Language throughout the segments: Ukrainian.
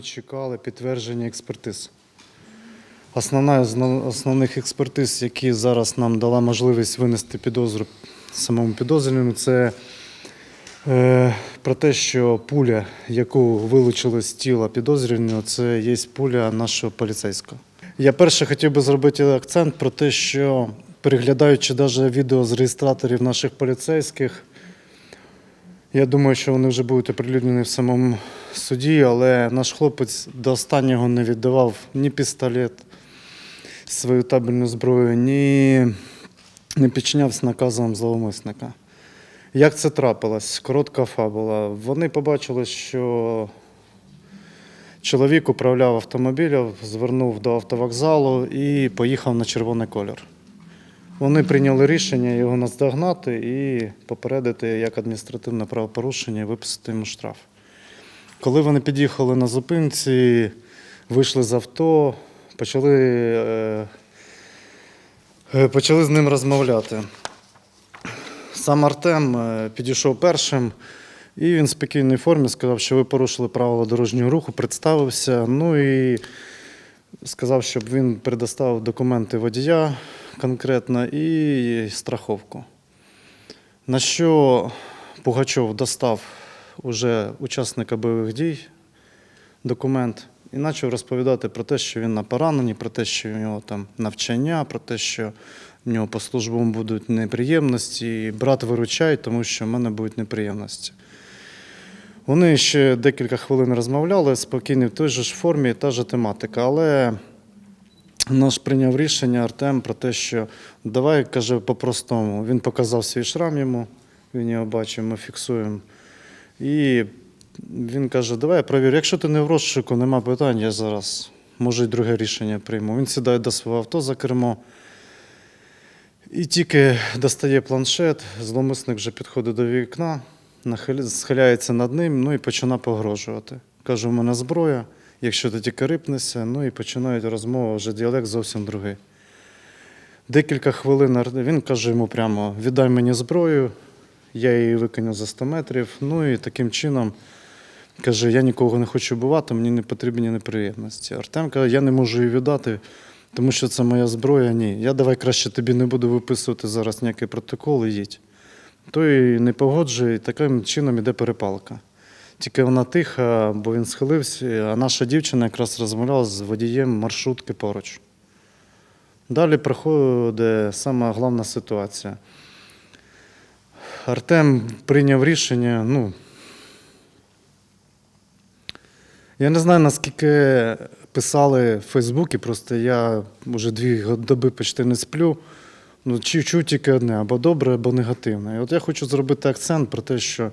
ми чекали підтвердження експертиз. Основна з основних експертиз, які зараз нам дала можливість винести підозру самому підозрюваному, це е, про те, що пуля, яку вилучили з тіла підозрюваного, це є пуля нашого поліцейського. Я перше хотів би зробити акцент про те, що переглядаючи навіть відео з реєстраторів наших поліцейських, я думаю, що вони вже будуть оприлюднені в самому суді, але наш хлопець до останнього не віддавав ні пістолет, свою табельну зброю, ні не підчинявся наказам зловмисника. Як це трапилось? Коротка фабула. Вони побачили, що чоловік управляв автомобілем, звернув до автовокзалу і поїхав на червоний колір. Вони прийняли рішення його наздогнати і попередити як адміністративне правопорушення і виписати йому штраф. Коли вони під'їхали на зупинці, вийшли з авто, почали, е, е, почали з ним розмовляти. Сам Артем е, підійшов першим, і він в спокійній формі сказав, що ви порушили правила дорожнього руху, представився. Ну і сказав, щоб він предоставив документи водія конкретно і страховку. На що Пугачов достав уже учасника бойових дій документ і почав розповідати про те, що він на пораненні, про те, що в нього там навчання, про те, що в нього по службам будуть неприємності. І брат виручай, тому що в мене будуть неприємності. Вони ще декілька хвилин розмовляли спокійно в той же ж формі, та ж тематика. Але наш прийняв рішення Артем про те, що давай, каже, по-простому. Він показав свій шрам йому, він його бачив, ми фіксуємо. І він каже: давай я провірю. Якщо ти не в розшуку, нема питань, я зараз може й друге рішення прийму. Він сідає до свого авто за кермо. І тільки достає планшет, зломисник вже підходить до вікна, схиляється над ним, ну і починає погрожувати. Каже, у мене зброя, якщо ти тільки рипнешся, ну і починають розмову, вже діалект зовсім другий. Декілька хвилин він каже йому прямо: віддай мені зброю, я її викину за 100 метрів. Ну і таким чином каже: я нікого не хочу вбивати, мені не потрібні неприємності. Артем каже, я не можу її віддати, тому що це моя зброя. Ні. Я давай краще тобі не буду виписувати зараз ніякий протокол і їдь. Той не погоджує, і таким чином іде перепалка. Тільки вона тиха, бо він схилився, а наша дівчина якраз розмовляла з водієм маршрутки поруч. Далі проходить сама головна ситуація. Артем прийняв рішення, ну. Я не знаю, наскільки писали в Фейсбуці, просто я вже дві доби почти не сплю. Ну, чую, тільки одне, або добре, або негативне. І от я хочу зробити акцент про те, що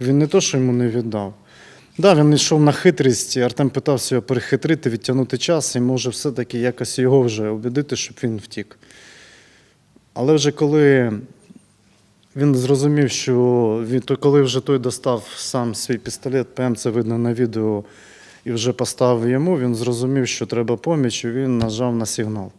він не то, що йому не віддав. Да, він йшов на хитрість, і Артем питався його перехитрити, відтягнути час, і може все-таки якось його вже убедити, щоб він втік. Але вже коли він зрозумів, що він, коли вже той достав сам свій пістолет, ПМ це видно на відео, і вже поставив йому, він зрозумів, що треба поміч, і він нажав на сигнал.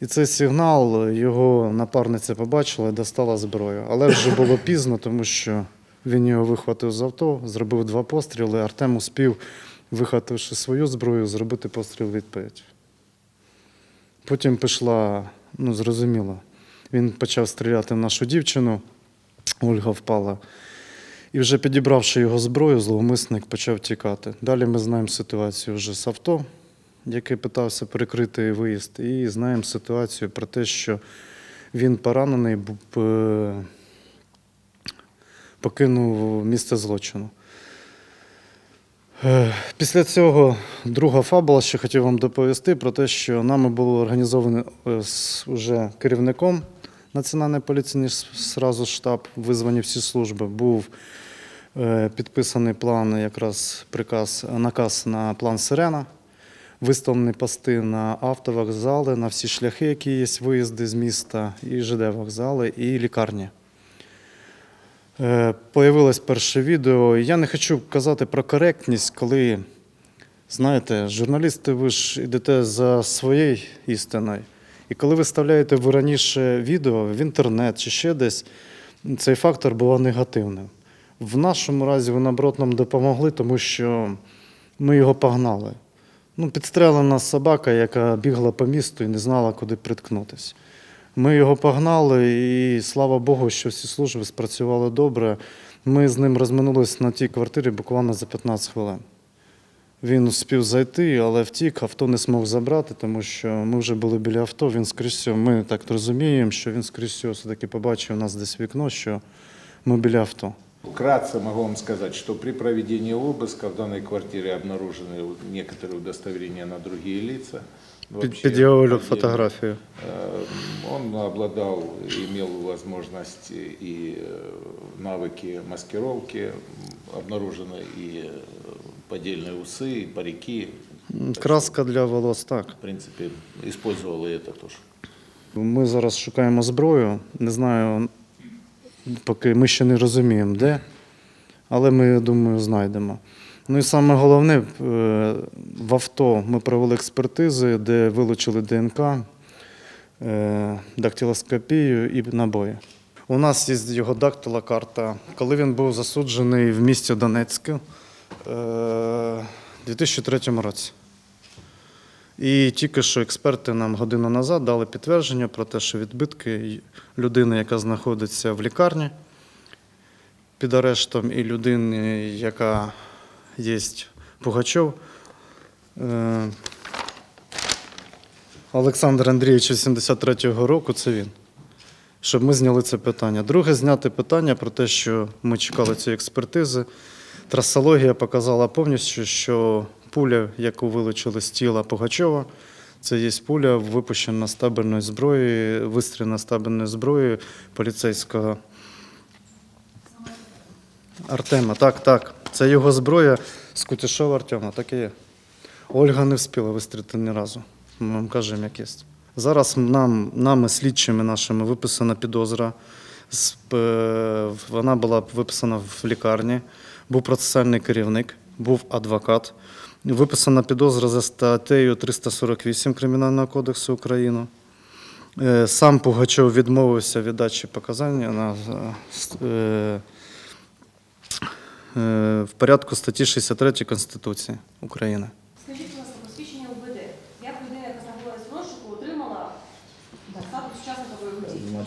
І цей сигнал його напарниця побачила і достала зброю. Але вже було пізно, тому що він його вихватив з авто, зробив два постріли. Артем успів, вихвативши свою зброю, зробити постріл відповідь. Потім пішла, ну зрозуміло, він почав стріляти в нашу дівчину, Ольга впала. І вже підібравши його зброю, зловмисник почав тікати. Далі ми знаємо ситуацію вже з авто, який питався перекрити виїзд, і знаємо ситуацію про те, що він поранений, е, покинув місце злочину. Е, Після цього друга фабула, що хотів вам доповісти, про те, що нами було організовано е, з уже керівником Національної поліції ніж зразу штаб, визвані всі служби. Був е, підписаний план, якраз приказ, наказ на план Сирена, виставлені пости на автовокзали, на всі шляхи, які є, виїзди з міста, і ЖД вокзали, і лікарні. Е, Появилось перше відео. Я не хочу казати про коректність, коли, знаєте, журналісти, ви ж йдете за своєю істиною. І коли ви вставляєте ви раніше відео в інтернет чи ще десь, цей фактор був негативним. В нашому разі ви наоборот нам допомогли, тому що Ми його погнали. Ну, підстрелила нас собака, яка бігла по місту і не знала, куди приткнутися. Ми його погнали, і слава Богу, що всі служби спрацювали добре. Ми з ним розминулись на тій квартирі буквально за 15 хвилин. Він успів зайти, але втік, авто не змог забрати, тому що ми вже були біля авто. Він скрізь всього, ми так розуміємо, що він скрізь всього все-таки побачив у нас десь вікно, що ми біля авто. Вкратце могу вам сказать, что при проведении обыска в данной квартире обнаружены некоторые удостоверения на другие лица. Під, Вообще, під його отдельно. фотографію. Э, Он обладал, имел возможность и э, навыки маскировки, М, обнаружены и э, поддельные усы, и парики. Краска для волос, так. В принципе, использовал и это тоже. Ми зараз шукаємо зброю. Не знаю, поки ми ще не розуміємо, де, але ми, я думаю, знайдемо. Ну і саме головне, е, в авто ми провели експертизи, де вилучили ДНК, е, дактилоскопію і набої. У нас є його дактилокарта. Коли він був засуджений в місті Донецьку е, у 2003 році. І тільки що експерти нам годину назад дали підтвердження про те, що відбитки людини, яка знаходиться в лікарні під арештом, і людини, яка є Пугачов. Олександр Андрійович 83-го року це він. Щоб ми зняли це питання. Друге, зняти питання про те, що ми чекали цієї експертизи. Трасологія показала повністю, що пуля, яку вилучили з тіла Пугачова, це є пуля випущена з табельної зброї, вистрілена з табельної зброї поліцейського Артема. Так, так. Це його зброя з Кутішова Артема, так і є. Ольга не встигла вистрілити ні разу. Ми вам кажемо, як є. Зараз нам, нами, слідчими нашими, виписана підозра. Е, Вона була виписана в лікарні. Був процесуальний керівник, був адвокат. Виписана підозра за статтею 348 Кримінального кодексу України. Е, Сам Пугачов відмовився від дачі показання е, в порядку статті 63 Конституції України.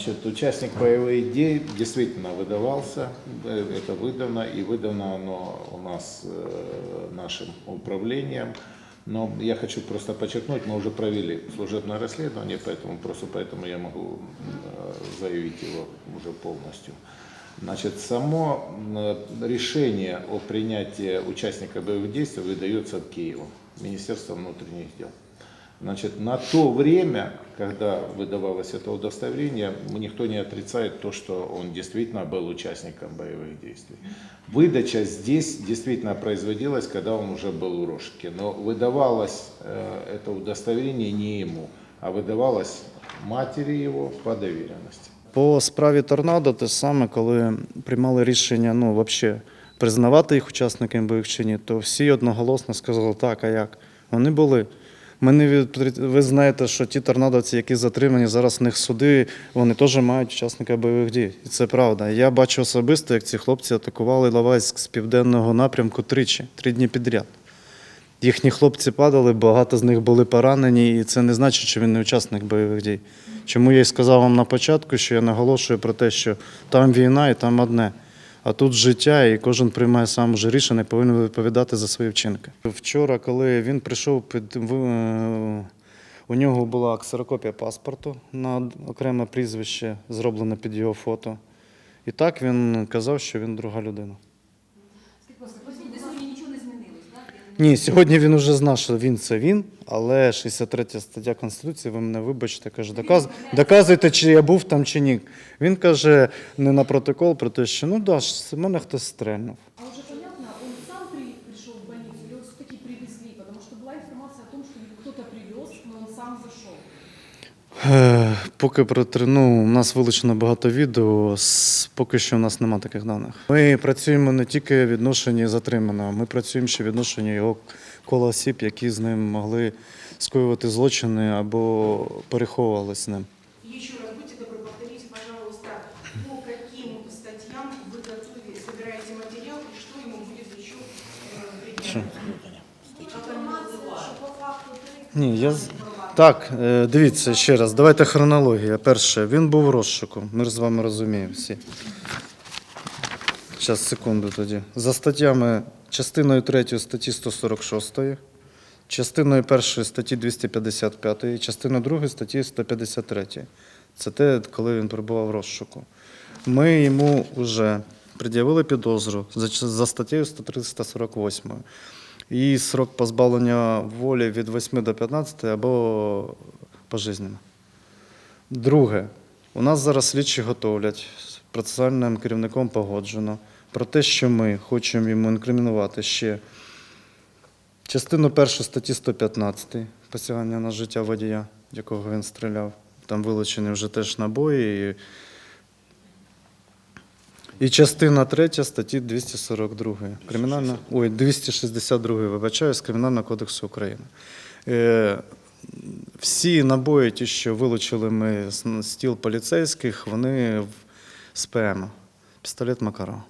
Значит, участник боевых дей действительно выдавался, э, это выдано, и выдано оно у нас э, нашим управлением. Но я хочу просто подчеркнуть, мы уже провели служебное расследование, поэтому просто поэтому я могу э, заявить его уже полностью. Значит, само решение о принятии участника боевых действий выдается Киеву, Министерство внутренних дел. Значит, на то время, когда выдавалось это удостоверение, м- никто не отрицает то, что он действительно был участником боевых действий. Выдача здесь действительно производилась, когда он уже был в розыске. Но выдавалось э, это удостоверение не ему, а выдавалось матери его по доверенности. По справі торнадо те саме, коли приймали рішення ну, взагалі признавати їх учасниками бойових чи ні, то всі одноголосно сказали, так, а як? Вони були. Ми не від... Ви знаєте, що ті торнадовці, які затримані, зараз в них суди, вони теж мають учасника бойових дій. І це правда. Я бачу особисто, як ці хлопці атакували Лавайськ з південного напрямку тричі, три дні підряд. Їхні хлопці падали, багато з них були поранені, і це не значить, що він не учасник бойових дій. Чому я й сказав вам на початку, що я наголошую про те, що там війна і там одне. А тут життя, і кожен приймає сам вже рішення, повинен відповідати за свої вчинки. Вчора, коли він прийшов під е, у нього була ксерокопія паспорту на окреме прізвище, зроблене під його фото. І так він казав, що він друга людина. Скажіть, будь ласка, поясніть, до сьогодні нічого не змінилось, так? Ні, сьогодні він уже знав, що він це він, але 63 стаття Конституції, ви мене вибачте, каже, доказ, доказуйте, чи я був там, чи ні. Він каже не на протокол про те, що ну да, мене хтось стрельнув. А вже понятно, он сам прийшов в больницю, його все-таки привезли? тому що була інформація о том, що его кто-то привез, але він сам зашел. Е, Поки про три- ну, у нас вилучено багато відео, с- поки що у нас немає таких даних. Ми працюємо не тільки в відношенні затриманого, ми працюємо ще в відношенні його кола осіб, які з ним могли скоювати злочини або переховували з ним. Еще раз будьте добры, повторите, пожалуйста, по каким статьям вы готовите, собираете материал и что ему будет еще э, предъявлено? Ні, я з- так, е, дивіться ще раз, давайте хронологія. Перше, він був в розшуку. Ми ж з вами розуміємо всі. Зараз, секунду тоді. За статтями частиною 3 статті 146, частиною 1 статті 255, частиною 2 статті 153. Це те, коли він перебував в розшуку. Ми йому вже пред'явили підозру за, статтею 348. І срок позбавлення волі від 8 до 15 або пожизненно. Друге, у нас зараз слідчі готовлять з процесуальним керівником погоджено про те, що ми хочемо йому інкримінувати ще частину першу статті 115 посягання на життя водія, якого він стріляв. Там вилучені вже теж набої. І, і частина 3 статті 242 кримінальна, ой, 262, вибачаюсь, Кримінального кодексу України. Е, всі набої, ті, що вилучили ми з стіл поліцейських, вони з ПМ. Пістолет Макарова.